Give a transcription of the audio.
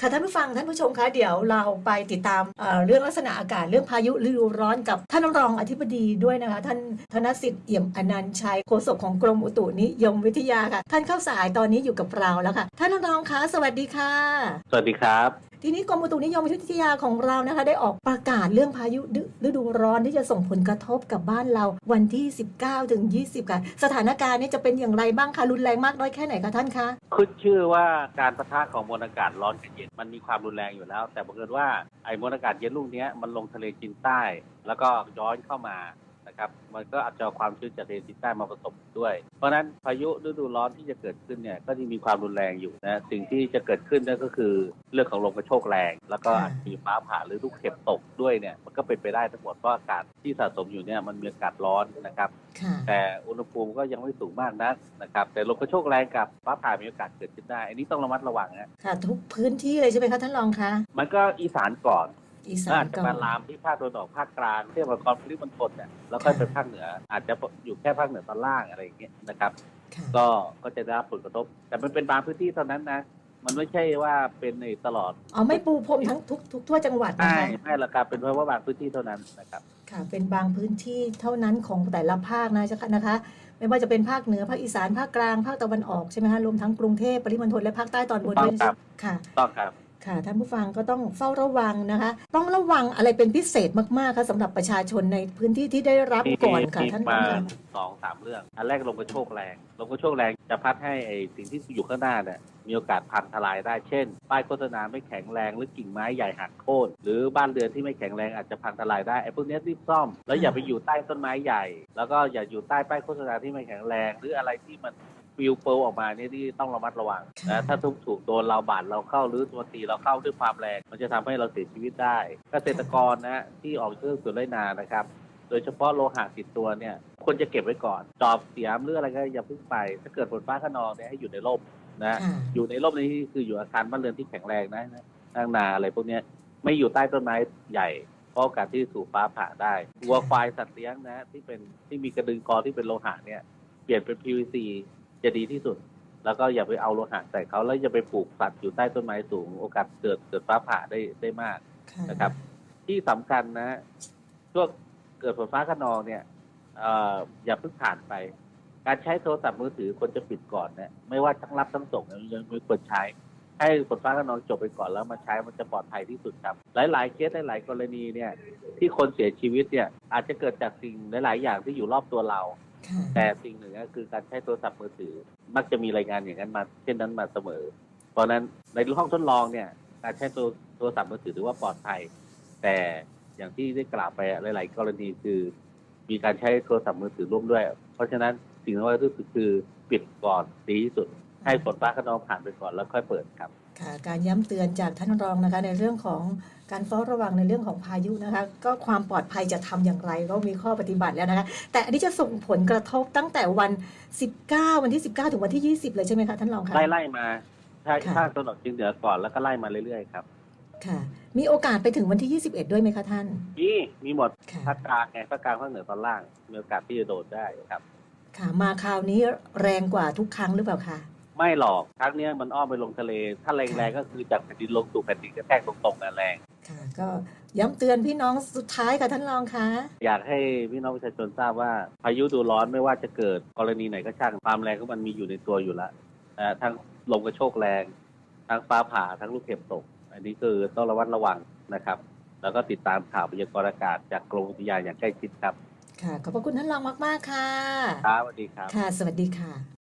ค่ะท่านผู้ฟังท่านผู้ชมคะเดี๋ยวเราไปติดตามเเรื่องลักษณะอากาศเรื่องพายุฤดูร้อนกับท่านรองอธิบดีด้วยนะคะ ท่านธนสิทธิ์เอี่ยมอนันต์ชัยโฆษกของกรมอุตุนิยมวิทยาค่ะ ท่านเข้าสายตอนนี้อยู่กับเราแล้วค่ะ ท่านรองคะสวัสดีค่ะ สวัสดีครับ ทีนี้กรมอุตุนิยมวิทยาของเรานะคะ ได้ออกประกาศเรื่องพายุฤดูร้อนที่จะส่งผลกระทบกับบ้านเราวันที่ 19ถึง20 ค่ะ สถานการณ์นี้จะเป็นอย่างไรบ้างคะรุนแรงมากน้อยแค่ไหนคะท่านคะขึ้นชื่อว่าการประทะของมวลอากาศร้อนกับเย็นมันมีความรุนแรงอยู่แล้ว แต่บังเอิญว่าไอ้มวลอากาศเย็นลูกนี้มันลงทะเลจีนใต้ แล้วก็ย้อนเข้ามา นะครับมันก็อาจจะเอาความชื้นจากทะเลจีนใต้มาผสมด้วย เพราะฉะนั้นพายุฤดูร้อนที่จะเกิดขึ้นเนี่ยก็จะมีความรุนแรงอยู่นะสิ่งที่จะเกิดขึ้นนั่นก็คือเรื่องของลมกระโชกแรง แล้วก็อาจมีฟ้าผ่าหรือลูกเห็บตกด้วยเนี่ยมันก็เป็นไปได้ทั้งหมดเพราะอากาศที่สะสมอยู่เนี่ยมันมีอากาศร้อนนะครับค่ะแต่อุณหภูมิก็ยังไม่สูงมากนักนะครับแต่ลมกระโชกแรงกับฟ้าผ่ามีโอกาสเกิดขึ้นได้ อันนี้ต้องระมัดระวังนะค่ะทุกพื้นที่เลยใช่ไหมคะท่านรองคะมันก็อีสานก่อน อีสาแล้วอาจนจะก่อมานลามที่ภาคตะวันออกภาคกลางเทียบกับความปริมณฑลเนี่ยแล้วค่อยไปภาคเหนือ อาจจะอยู่แค่ภาคเหนือตอนล่างอะไรอย่างเงี้ยนะครับค่ะก็ก็จะได้รับผลกระทบ แต่มันเป็นบางพื้นที่เท่านั้นนะมันไม่ใช่ว่าเป็นในตลอด อ๋อ ไม่ปูพรมทั้งทุกทุกทั่วจังหวัดนะใช่คะไม่ละครับ เป็นเพราะว่าบางพื้นที่เท่านั้นนะครับ ค่ะ เป็นบางพื้นที่เท่านั้นของแต่ละภาคนะจ๊ะนะคะ ไม่ว่าจะเป็นภาคเหนือ ภาคอีสาน ภาคกลาง ภาคตะวันออกใช่ไหมคะ รวมทั้งกรุงเทพ ปริมณฑล และภาคใต้ตอนบนด้วยครับค่ะ ต้องครับ ค่ะท่านผู้ฟังก็ต้องเฝ้าระวังนะคะ ต้องระวังอะไรเป็นพิเศษมากๆคะสำหรับประชาชนในพื้นที่ที่ได้รับมีก่อนค่ะมีท่านมาคะสองสามเรื่อง อันแรกลมกระโชกแรงลมกระโชกแรงจะพัดให้ไอ้สิ่งที่อยู่ข้างหน้าเนี่ยมีโอกาสพังทลายได้เช่น ป้ายโฆษณาไม่แข็งแรงหรือกิ่งไม้ใหญ่หักโค่นหรือบ้านเรือนที่ไม่แข็งแรงอาจจะพังทลายได้ไอ้พวกเนี้ยรีบซ่อม แล้วอย่าไปอยู่ใต้ต้นไม้ใหญ่ แล้วก็อย่าอยู่ใต้ป้ายโฆษณาที่ไม่แข็งแรง หรืออะไรที่มัน ฟิวเปิลออกมาเนี่ยที่ต้องระมัดระวังนะถ้าทุกถูกโดนเราบาดเราเข้าหรือตัวตีเราเข้าด้วยความแรงมันจะทำให้เราเสียชีวิตได้ เกษตรกรนะที่ออกเครื่องสวนไรนานะครับ โดยเฉพาะโลหะติดตัวเนี่ยควรจะเก็บไว้ก่อนจอบเสียมหรืออะไรก็อย่าเพิ่งไป ถ้าเกิดฝนฟ้าขนองเนี่ยให้อยู่ในร่มนะค่ะอยู่ในร่มนี้คืออยู่อาคารบ้านเรือนที่แข็งแรงนะนั่งนาอะไรพวกเนี้ยไม่อยู่ใต้ต้นไม้ใหญ่เพราะโอกาสที่ถูกฟ้าผ่าได้วัวควายสัตว์เลี้ยงนะที่เป็นที่มีกระดึงกอที่เป็นโลหะเนี่ยเปลี่ยนเป็น PVC จะดีที่สุด แล้วก็อย่าไปเอาโลหะใส่เขาแล้วอย่าไปปลูกสัตว์อยู่ใต้ต้นไม้สูง โอกาสเกิดเกิดฟ้าผ่าได้ได้มากค่ะนะครับ ที่สำคัญนะช่วงเกิดฝนฟ้าขนองเนี่ยเอ่ออย่าเพิ่งผ่านไป การใช้โทรศัพท์มือถือควรจะปิดก่อนเนี่ยไม่ว่าทั้งรับทั้งส่งเนี่ยยังไม่ควรใช้ ให้ฝนฟ้าขนองจบไปก่อนแล้วมาใช้มันจะปลอดภัยที่สุดครับ หลาย ๆ เคสหลาย ๆ กรณีเนี่ย ที่คนเสียชีวิตเนี่ย อาจจะเกิดจากสิ่งหลาย ๆ อย่างที่อยู่รอบตัวเราค่ะ แต่สิ่งหนึ่งก็คือการใช้โทรศัพท์มือถือ มักจะมีรายงานอย่างนั้นมาเช่นนั้นมาเสมอ เพราะนั้นในห้องทดลองเนี่ย การใช้โทรศัพท์มือถือถือว่าปลอดภัย แต่อย่างที่ได้กล่าวไปหลาย ๆ กรณีคือ มีการใช้โทรศัพท์มือถือร่วมด้วย เพราะฉะนั้นสิ่งที่ว่าที่สุดคือปิดก่อนดีที่สุดให้ฝนฟ้าขนองผ่านไปก่อนแล้วค่อยเปิดครับ ค่ะการย้ำเตือนจากท่านรองนะคะในเรื่องของการเฝ้าระวังในเรื่องของพายุนะคะ ก็ความปลอดภัยจะทำอย่างไรก็มีข้อปฏิบัติแล้วนะคะ แต่อันนี้จะส่งผลกระทบตั้งแต่วัน 19 วันที่ 19 ถึงวันที่ 20 เลยใช่ไหมคะท่านรองคะไล่ไล่มาถ้าค่ะถ้าตะวันออกเฉียงเหนือก่อนแล้วก็ไล่มาเรื่อยๆครับค่ะ มีโอกาสไปถึงวันที่ 21 ด้วยไหมคะท่าน มีมีหมดค่ะภาคกลางไงภาคกลางภาคเหนือตอนล่างมีโอกาสที่จะโดดได้ครับ ค่ะมาคราวนี้แรงกว่าทุกครั้งหรือเปล่าคะ ไม่หรอกครั้งเนี้ยมันอ้อมไปลงทะเล ถ้าแรงๆก็คือจากแผ่นดินลงสู่แผ่นดินกระแทกตรงๆนั่นแรงค่ะก็ย้ำเตือนพี่น้องสุดท้ายค่ะท่านรองคะอยากให้พี่น้องประชาชนทราบว่าพายุดูร้อนไม่ว่าจะเกิดกรณีไหนก็ช่างความแรงของมันมีอยู่ในตัวอยู่แล้วนะทั้งลมกระโชกแรงทั้งฟ้าผ่าทั้งลูกเห็บตก อันนี้คือต้องระวัดระวังนะครับ แล้วก็ติดตามข่าวพยากรณ์อากาศจากกรมอุทยานอย่างใกล้ชิดครับค่ะขอบพระคุณท่านรองมาก ๆ ค่ะ ครับสวัสดีครับ ค่ะ สวัสดีค่ะ